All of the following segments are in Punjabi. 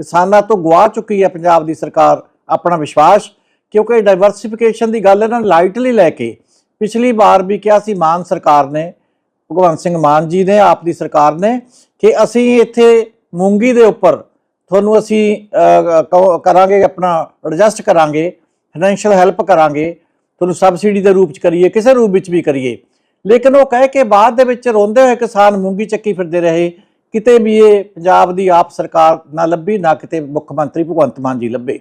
ਕਿਸਾਨਾਂ ਤੋਂ ਗਵਾ ਚੁੱਕੀ ਹੈ ਪੰਜਾਬ ਦੀ ਸਰਕਾਰ ਆਪਣਾ ਵਿਸ਼ਵਾਸ ਕਿਉਂਕਿ ਡਾਈਵਰਸਿਫਿਕੇਸ਼ਨ ਦੀ ਗੱਲ ਇਹਨਾਂ ਨੇ ਲਾਈਟਲੀ ਲੈ ਕੇ। ਪਿਛਲੀ ਵਾਰ ਵੀ ਕਿਹਾ ਸੀ ਮਾਨ ਸਰਕਾਰ ਨੇ ਭਗਵੰਤ ਸਿੰਘ ਮਾਨ ਜੀ ਨੇ ਆਪ ਦੀ ਸਰਕਾਰ ਨੇ ਕਿ ਅਸੀਂ ਇੱਥੇ ਮੂੰਗੀ ਦੇ ਉੱਪਰ ਤੁਹਾਨੂੰ ਅਸੀਂ ਅਹ, ਕਰਾਂਗੇ ਆਪਣਾ ਐਡਜਸਟ ਕਰਾਂਗੇ ਫਾਈਨੈਂਸ਼ੀਅਲ ਹੈਲਪ ਕਰਾਂਗੇ ਤੁਹਾਨੂੰ ਸਬਸਿਡੀ ਦੇ ਰੂਪ ਚ ਕਰੀਏ ਕਿਸੇ ਰੂਪ ਵਿੱਚ ਵੀ ਕਰੀਏ। ਲੇਕਿਨ ਉਹ ਕਹਿ ਕੇ ਬਾਅਦ ਦੇ ਵਿੱਚ ਰੋਂਦੇ ਹੋਏ ਕਿਸਾਨ ਮੂੰਗੀ ਚੱਕੀ ਫਿਰਦੇ ਰਹੇ ਕਿਤੇ ਵੀ ਇਹ ਪੰਜਾਬ ਦੀ ਆਪ ਸਰਕਾਰ ਨਾ ਲੱਭੀ, ਨਾ ਕਿਤੇ ਮੁੱਖ ਮੰਤਰੀ ਭਗਵੰਤ ਮਾਨ ਜੀ ਲੱਭੇ।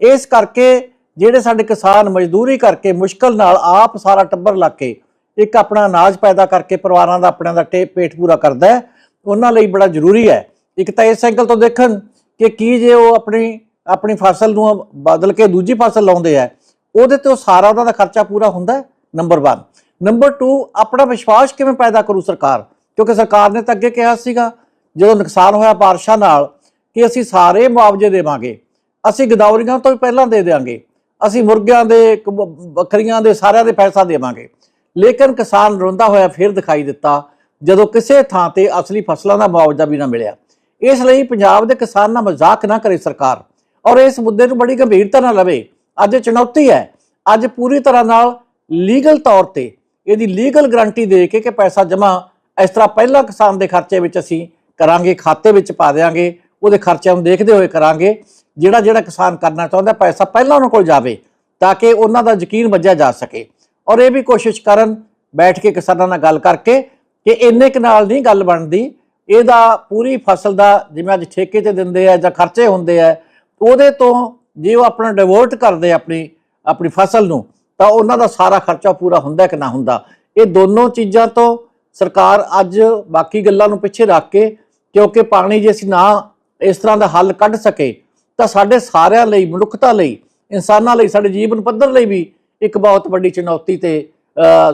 ਇਸ ਕਰਕੇ ਜਿਹੜੇ ਸਾਡੇ ਕਿਸਾਨ ਮਜ਼ਦੂਰੀ ਕਰਕੇ ਮੁਸ਼ਕਲ ਨਾਲ ਆਪ ਸਾਰਾ ਟੱਬਰ ਲਾ ਕੇ ਇੱਕ ਆਪਣਾ ਅਨਾਜ ਪੈਦਾ ਕਰਕੇ ਪਰਿਵਾਰਾਂ ਦਾ ਆਪਣਿਆਂ ਦਾ ਟੇ- ਪੇਟ ਪੂਰਾ ਕਰਦਾ ਹੈ, ਉਹਨਾਂ ਲਈ ਬੜਾ ਜ਼ਰੂਰੀ ਹੈ। ਇੱਕ ਤਾਂ ਇਸ ਐਂਗਲ ਤੋਂ ਦੇਖਣ ਕਿ ਕੀ ਜੇ ਉਹ ਆਪਣੀ ਆਪਣੀ ਫਸਲ ਨੂੰ ਬਦਲ ਕੇ ਦੂਜੀ ਫਸਲ ਲਾਉਂਦੇ ਆ ਉਹਦੇ ਤੇ ਉਹ ਸਾਰਾ ਉਹਨਾਂ ਦਾ ਖਰਚਾ ਪੂਰਾ ਹੁੰਦਾ ਨੰਬਰ 1 ਨੰਬਰ 2 ਆਪਣਾ ਵਿਸ਼ਵਾਸ ਕਿਵੇਂ ਪੈਦਾ ਕਰੂ ਸਰਕਾਰ? ਕਿਉਂਕਿ ਸਰਕਾਰ ਨੇ ਤਾਂ ਅੱਗੇ ਕਿਹਾ ਸੀਗਾ ਜਦੋਂ ਨੁਕਸਾਨ ਹੋਇਆ ਬਾਰਿਸ਼ਾਂ ਨਾਲ, ਕਿ ਅਸੀਂ ਸਾਰੇ ਮੁਆਵਜ਼ੇ ਦੇਵਾਂਗੇ। ਅਸੀਂ ਗਦਾਵਰੀਆਂ ਤੋਂ ਵੀ ਪਹਿਲਾਂ ਦੇ ਦੇਵਾਂਗੇ ਅਸੀਂ ਮੁਰਗਿਆਂ ਦੇ ਬੱਕਰੀਆਂ ਦੇ ਸਾਰਿਆਂ ਦੇ ਪੈਸਾ ਦੇਵਾਂਗੇ। ਲੇਕਿਨ ਕਿਸਾਨ ਰੋਂਦਾ ਹੋਇਆ ਫਿਰ ਦਿਖਾਈ ਦਿੱਤਾ, ਜਦੋਂ ਕਿਸੇ ਥਾਂ ਤੇ ਅਸਲੀ ਫਸਲਾਂ ਦਾ ਮੁਆਵਜ਼ਾ ਵੀ ਨਾ ਮਿਲਿਆ। ਇਸ ਲਈ ਪੰਜਾਬ ਦੇ ਕਿਸਾਨ ਨਾਲ ਮਜ਼ਾਕ ਨਾ ਕਰੇ ਸਰਕਾਰ, ਔਰ ਇਸ ਮੁੱਦੇ ਨੂੰ ਬੜੀ ਗੰਭੀਰਤਾ ਨਾਲ ਲਵੇ। ਅੱਜ ਚੁਣੌਤੀ ਹੈ, ਅੱਜ ਪੂਰੀ ਤਰ੍ਹਾਂ ਨਾਲ ਲੀਗਲ ਤੌਰ ਤੇ, ਇਹਦੀ ਲੀਗਲ ਗਰੰਟੀ ਦੇ ਕੇ ਕਿ ਪੈਸਾ ਜਮ੍ਹਾਂ ਇਸ ਤਰ੍ਹਾਂ ਪਹਿਲਾਂ ਕਿਸਾਨ ਦੇ ਖਰਚੇ ਵਿੱਚ ਅਸੀਂ ਕਰਾਂਗੇ, ਖਾਤੇ ਵਿੱਚ ਪਾ ਦੇਵਾਂਗੇ ਉਹਦੇ ਖਰਚਿਆਂ ਨੂੰ ਦੇਖਦੇ ਹੋਏ ਕਰਾਂਗੇ। ਜਿਹੜਾ ਜਿਹੜਾ ਕਿਸਾਨ ਕਰਨਾ ਚਾਹੁੰਦਾ, ਪੈਸਾ ਪਹਿਲਾਂ ਉਹਨਾਂ ਕੋਲ ਜਾਵੇ, ਤਾਂ ਕਿ ਉਹਨਾਂ ਦਾ ਯਕੀਨ ਵੱਜਿਆ ਜਾ ਸਕੇ। ਔਰ ਇਹ ਵੀ ਕੋਸ਼ਿਸ਼ ਕਰਨ, ਬੈਠ ਕੇ ਕਿਸਾਨਾਂ ਨਾਲ ਗੱਲ ਕਰਕੇ ਕਿ ਇੰਨੇ ਕੁ ਨਾਲ ਨਹੀਂ ਗੱਲ ਬਣਦੀ। ਇਹਦਾ ਪੂਰੀ ਫਸਲ ਦਾ, ਜਿਵੇਂ ਅੱਜ ਠੇਕੇ ਤੇ ਦਿੰਦੇ ਆ ਜਾਂ ਖਰਚੇ ਹੁੰਦੇ ਆ, ਉਹਦੇ ਤੋਂ ਜੇ ਉਹ ਆਪਣਾ ਡਿਵੋਰਟ ਕਰਦੇ ਆਪਣੀ ਆਪਣੀ ਫਸਲ ਨੂੰ, ਤਾਂ ਉਹਨਾਂ ਦਾ ਸਾਰਾ ਖਰਚਾ ਪੂਰਾ ਹੁੰਦਾ ਕਿ ਨਾ ਹੁੰਦਾ। ਇਹ ਦੋਨੋਂ ਚੀਜ਼ਾਂ ਤੋਂ ਸਰਕਾਰ ਅੱਜ ਬਾਕੀ ਗੱਲਾਂ ਨੂੰ ਪਿੱਛੇ ਰੱਖ ਕੇ ਕਿਉਂਕਿ ਪਾਣੀ ਜੇ ਅਸੀਂ ਨਾ ਇਸ ਤਰ੍ਹਾਂ ਦਾ ਹੱਲ ਕੱਢ ਸਕੇ, ਤਾਂ ਸਾਡੇ ਸਾਰਿਆਂ ਲਈ, ਮਨੁੱਖਤਾ ਲਈ, ਇਨਸਾਨਾਂ ਲਈ, ਸਾਡੇ ਜੀਵਨ ਪੱਧਰ ਲਈ ਵੀ ਇੱਕ ਬਹੁਤ ਵੱਡੀ ਚੁਣੌਤੀ ਤੇ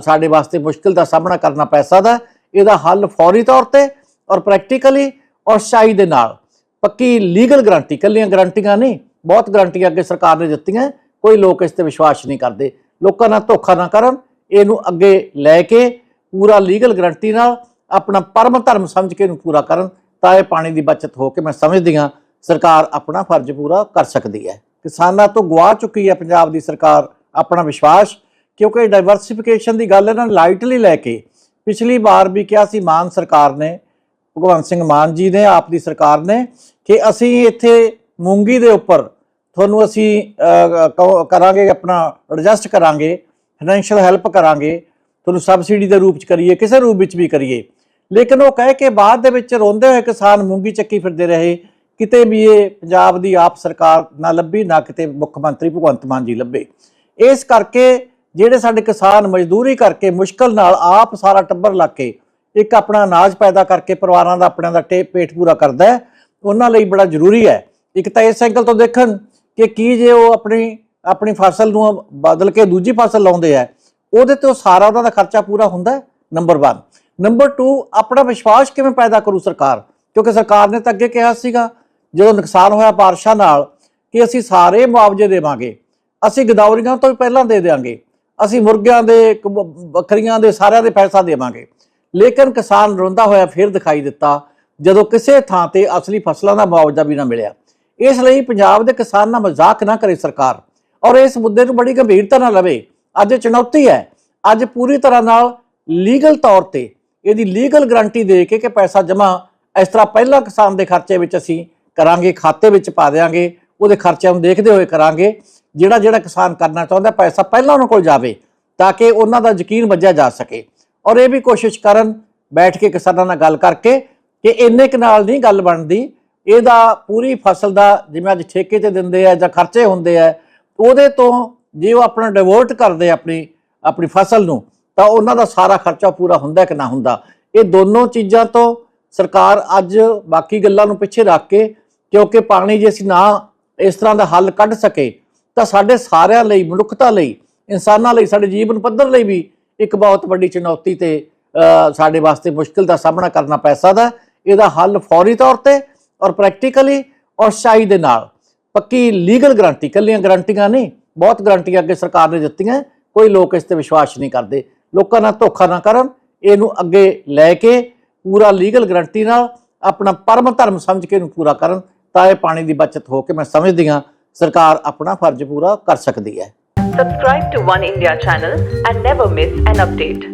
ਸਾਡੇ ਵਾਸਤੇ ਮੁਸ਼ਕਿਲ ਦਾ ਸਾਹਮਣਾ ਕਰਨਾ ਪੈ ਸਕਦਾ ਇਹਦਾ ਹੱਲ ਫੌਰੀ ਤੌਰ ਤੇ ਔਰ ਪ੍ਰੈਕਟੀਕਲੀ ਔਰ ਸ਼ਾਈ ਦੇ ਨਾਲ। ਪੱਕੀ ਲੀਗਲ ਗਰੰਟੀ ਕੱਲੀਆਂ ਗਰੰਟੀਆਂ ਨਹੀਂ, ਬਹੁਤ ਗਰੰਟੀਆਂ ਅੱਗੇ ਸਰਕਾਰ ਨੇ ਦਿੱਤੀਆਂ, ਕੋਈ ਲੋਕ ਇਸ ਤੇ ਵਿਸ਼ਵਾਸ ਨਹੀਂ ਕਰਦੇ। ਲੋਕਾਂ ਨਾਲ ਧੋਖਾ ਨਾ ਕਰਨ, ਇਹਨੂੰ ਅੱਗੇ ਲੈ ਕੇ ਪੂਰਾ ਲੀਗਲ ਗਰੰਟੀ ਨਾਲ ਆਪਣਾ ਪਰਮ ਧਰਮ ਸਮਝ ਕੇ ਇਹਨੂੰ ਪੂਰਾ ਕਰਨ। ਤਾਂ ਇਹ ਪਾਣੀ ਦੀ ਬਚਤ ਹੋ ਕੇ ਮੈਂ ਸਮਝਦੀ ਹਾਂ, ਸਰਕਾਰ ਆਪਣਾ ਫਰਜ਼ ਪੂਰਾ ਕਰ ਸਕਦੀ ਹੈ। ਕਿਸਾਨਾਂ ਤੋਂ ਗਵਾ ਚੁੱਕੀ ਹੈ ਪੰਜਾਬ ਦੀ ਸਰਕਾਰ, ਆਪਣਾ ਵਿਸ਼ਵਾਸ, ਕਿਉਂਕਿ ਡਾਈਵਰਸਿਫਿਕੇਸ਼ਨ ਦੀ ਗੱਲ ਇਹਨਾਂ ਨੇ ਲਾਈਟਲੀ ਲੈ ਕੇ। ਪਿਛਲੀ ਵਾਰ ਵੀ ਕਿਹਾ ਸੀ ਮਾਨ ਸਰਕਾਰ ਨੇ, ਭਗਵੰਤ ਸਿੰਘ ਮਾਨ ਜੀ ਨੇ, ਆਪ ਦੀ ਸਰਕਾਰ ਨੇ, ਕਿ ਅਸੀਂ ਇੱਥੇ ਮੂੰਗੀ ਦੇ ਉੱਪਰ ਤੁਹਾਨੂੰ ਅਸੀਂ ਕਰਾਂਗੇ, ਆਪਣਾ ਐਡਜਸਟ ਕਰਾਂਗੇ ਫਾਈਨੈਂਸ਼ੀਅਲ ਹੈਲਪ ਕਰਾਂਗੇ, ਤੁਹਾਨੂੰ ਸਬਸਿਡੀ ਦੇ ਰੂਪ ਚ ਕਰੀਏ, ਕਿਸੇ ਰੂਪ ਵਿੱਚ ਵੀ ਕਰੀਏ। ਲੇਕਿਨ ਉਹ ਕਹਿ ਕੇ ਬਾਅਦ ਦੇ ਵਿੱਚ ਰੋਂਦੇ ਹੋਏ ਕਿਸਾਨ ਮੂੰਗੀ ਚੱਕੀ ਫਿਰਦੇ ਰਹੇ। ਕਿਤੇ ਵੀ ਇਹ ਪੰਜਾਬ ਦੀ ਆਪ ਸਰਕਾਰ ਨਾ ਲੱਭੀ, ਨਾ ਕਿਤੇ ਮੁੱਖ ਮੰਤਰੀ ਭਗਵੰਤ ਮਾਨ ਜੀ ਲੱਭੇ। ਇਸ ਕਰਕੇ ਜਿਹੜੇ ਸਾਡੇ ਕਿਸਾਨ ਮਜ਼ਦੂਰੀ ਕਰਕੇ ਮੁਸ਼ਕਲ ਨਾਲ ਆਪ ਸਾਰਾ ਟੱਬਰ ਲਾ ਕੇ ਇੱਕ ਆਪਣਾ ਅਨਾਜ ਪੈਦਾ ਕਰਕੇ ਪਰਿਵਾਰਾਂ ਦਾ, ਆਪਣਿਆਂ ਦਾ ਟੇ- ਪੇਟ ਪੂਰਾ ਕਰਦਾ ਹੈ, ਉਹਨਾਂ ਲਈ ਬੜਾ ਜ਼ਰੂਰੀ ਹੈ। ਇੱਕ ਤਾਂ ਇਸ ਐਂਗਲ ਤੋਂ ਦੇਖਣ ਕਿ ਕੀ ਜੇ ਉਹ ਆਪਣੀ ਆਪਣੀ ਫਸਲ ਨੂੰ ਬਦਲ ਕੇ ਦੂਜੀ ਫਸਲ ਲਾਉਂਦੇ ਆ ਉਹਦੇ ਤੇ ਉਹ ਸਾਰਾ ਉਹਨਾਂ ਦਾ ਖਰਚਾ ਪੂਰਾ ਹੁੰਦਾ ਨੰਬਰ 1 ਨੰਬਰ 2 ਆਪਣਾ ਵਿਸ਼ਵਾਸ ਕਿਵੇਂ ਪੈਦਾ ਕਰੂ ਸਰਕਾਰ? ਕਿਉਂਕਿ ਸਰਕਾਰ ਨੇ ਤਾਂ ਅੱਗੇ ਕਿਹਾ ਸੀਗਾ, ਜਦੋਂ ਨੁਕਸਾਨ ਹੋਇਆ ਬਾਰਿਸ਼ਾਂ ਨਾਲ, ਕਿ ਅਸੀਂ ਸਾਰੇ ਮੁਆਵਜ਼ੇ ਦੇਵਾਂਗੇ। ਅਸੀਂ ਗਦਾਵਰੀਆਂ ਤੋਂ ਵੀ ਪਹਿਲਾਂ ਦੇ ਦੇਵਾਂਗੇ ਅਸੀਂ ਮੁਰਗਿਆਂ ਦੇ ਬੱਕਰੀਆਂ ਦੇ ਸਾਰਿਆਂ ਦੇ ਪੈਸਾ ਦੇਵਾਂਗੇ। ਲੇਕਿਨ ਕਿਸਾਨ ਰੋਂਦਾ ਹੋਇਆ ਫਿਰ ਦਿਖਾਈ ਦਿੱਤਾ, ਜਦੋਂ ਕਿਸੇ ਥਾਂ ਤੇ ਅਸਲੀ ਫਸਲਾਂ ਦਾ ਮੁਆਵਜ਼ਾ ਵੀ ਨਾ ਮਿਲਿਆ। ਇਸ ਲਈ ਪੰਜਾਬ ਦੇ ਕਿਸਾਨ ਨਾਲ ਮਜ਼ਾਕ ਨਾ ਕਰੇ ਸਰਕਾਰ। ਔਰ ਇਸ ਮੁੱਦੇ ਨੂੰ ਬੜੀ ਗੰਭੀਰਤਾ ਨਾਲ ਲਵੇ। ਅੱਜ ਚੁਣੌਤੀ ਹੈ। ਅੱਜ ਪੂਰੀ ਤਰ੍ਹਾਂ ਨਾਲ ਲੀਗਲ ਤੌਰ ਤੇ ਇਹਦੀ ਲੀਗਲ ਗਾਰੰਟੀ ਦੇ ਕੇ ਕਿ ਪੈਸਾ ਜਮ੍ਹਾਂ ਇਸ ਤਰ੍ਹਾਂ ਪਹਿਲਾਂ ਕਿਸਾਨ ਦੇ ਖਰਚੇ ਵਿੱਚ ਅਸੀਂ ਕਰਾਂਗੇ, ਖਾਤੇ ਵਿੱਚ ਪਾ ਦੇਵਾਂਗੇ ਉਹਦੇ ਖਰਚਿਆਂ ਨੂੰ ਦੇਖਦੇ ਹੋਏ ਕਰਾਂਗੇ। ਜਿਹੜਾ ਜਿਹੜਾ ਕਿਸਾਨ ਕਰਨਾ ਚਾਹੁੰਦਾ, ਪੈਸਾ ਪਹਿਲਾਂ ਉਹਨਾਂ ਕੋਲ ਜਾਵੇ ਤਾਂ ਕਿ ਉਹਨਾਂ ਦਾ ਯਕੀਨ ਵੱਜਿਆ ਜਾ ਸਕੇ। ਔਰ ਇਹ ਵੀ ਕੋਸ਼ਿਸ਼ ਕਰਨ ਬੈਠ ਕੇ ਕਿਸਾਨਾਂ ਨਾਲ ਗੱਲ ਕਰਕੇ ਕਿ ਇੰਨੇ ਕੁ ਨਾਲ ਨਹੀਂ ਗੱਲ ਬਣਦੀ। ਇਹਦਾ ਪੂਰੀ ਫਸਲ ਦਾ ਜਿਵੇਂ ਅੱਜ ਠੇਕੇ ਤੇ ਦਿੰਦੇ ਆ ਜਾਂ ਖਰਚੇ ਹੁੰਦੇ ਆ, ਉਹਦੇ ਤੋਂ ਜੇ ਉਹ ਆਪਣਾ ਡਿਵੋਰਟ ਕਰਦੇ ਆਪਣੀ ਆਪਣੀ ਫਸਲ ਨੂੰ ਤਾਂ ਉਹਨਾਂ ਦਾ ਸਾਰਾ ਖਰਚਾ ਪੂਰਾ ਹੁੰਦਾ ਕਿ ਨਾ ਹੁੰਦਾ? ਇਹ ਦੋਨੋਂ ਚੀਜ਼ਾਂ ਤੋਂ ਸਰਕਾਰ ਅੱਜ ਬਾਕੀ ਗੱਲਾਂ ਨੂੰ ਪਿੱਛੇ ਰੱਖ ਕੇ, ਕਿਉਂਕਿ ਪਾਣੀ ਜੇ ਅਸੀਂ ਨਾ ਇਸ ਤਰ੍ਹਾਂ ਦਾ ਹੱਲ ਕੱਢ ਸਕੇ, ਤਾਂ ਸਾਡੇ ਸਾਰਿਆਂ ਲਈ, ਮਨੁੱਖਤਾ ਲਈ, ਇਨਸਾਨਾਂ ਲਈ, ਸਾਡੇ ਜੀਵਨ ਪੱਧਰ ਲਈ ਵੀ ਇੱਕ ਬਹੁਤ ਵੱਡੀ ਚੁਣੌਤੀ ਤੇ ਸਾਡੇ ਵਾਸਤੇ ਮੁਸ਼ਕਿਲ ਦਾ ਸਾਹਮਣਾ ਕਰਨਾ ਪੈ ਸਕਦਾ ਇਹਦਾ ਹੱਲ ਫੌਰੀ ਤੌਰ ਤੇ ਔਰ ਪ੍ਰੈਕਟੀਕਲੀ ਔਰ ਸ਼ਾਈ ਦੇ ਨਾਲ। ਪੱਕੀ ਲੀਗਲ ਗਰੰਟੀ ਕੱਲੀਆਂ ਗਰੰਟੀਆਂ ਨਹੀਂ, ਬਹੁਤ ਗਰੰਟੀਆਂ ਅੱਗੇ ਸਰਕਾਰ ਨੇ ਦਿੱਤੀਆਂ, ਕੋਈ ਲੋਕ ਇਸ ਤੇ ਵਿਸ਼ਵਾਸ ਨਹੀਂ ਕਰਦੇ। ਲੋਕਾਂ ਨਾਲ ਧੋਖਾ ਨਾ ਕਰਨ, ਇਹਨੂੰ ਅੱਗੇ ਲੈ ਕੇ ਪੂਰਾ ਲੀਗਲ ਗਰੰਟੀ ਨਾਲ ਆਪਣਾ ਪਰਮ ਧਰਮ ਸਮਝ ਕੇ ਇਹਨੂੰ ਪੂਰਾ ਕਰਨ ਤਾਂ ਇਹ ਪਾਣੀ ਦੀ ਬਚਤ ਹੋ ਕੇ ਮੈਂ ਸਮਝਦੀ ਹਾਂ, ਸਰਕਾਰ ਆਪਣਾ ਫਰਜ਼ ਪੂਰਾ ਕਰ ਸਕਦੀ ਹੈ Subscribe to One India channel and never miss an update.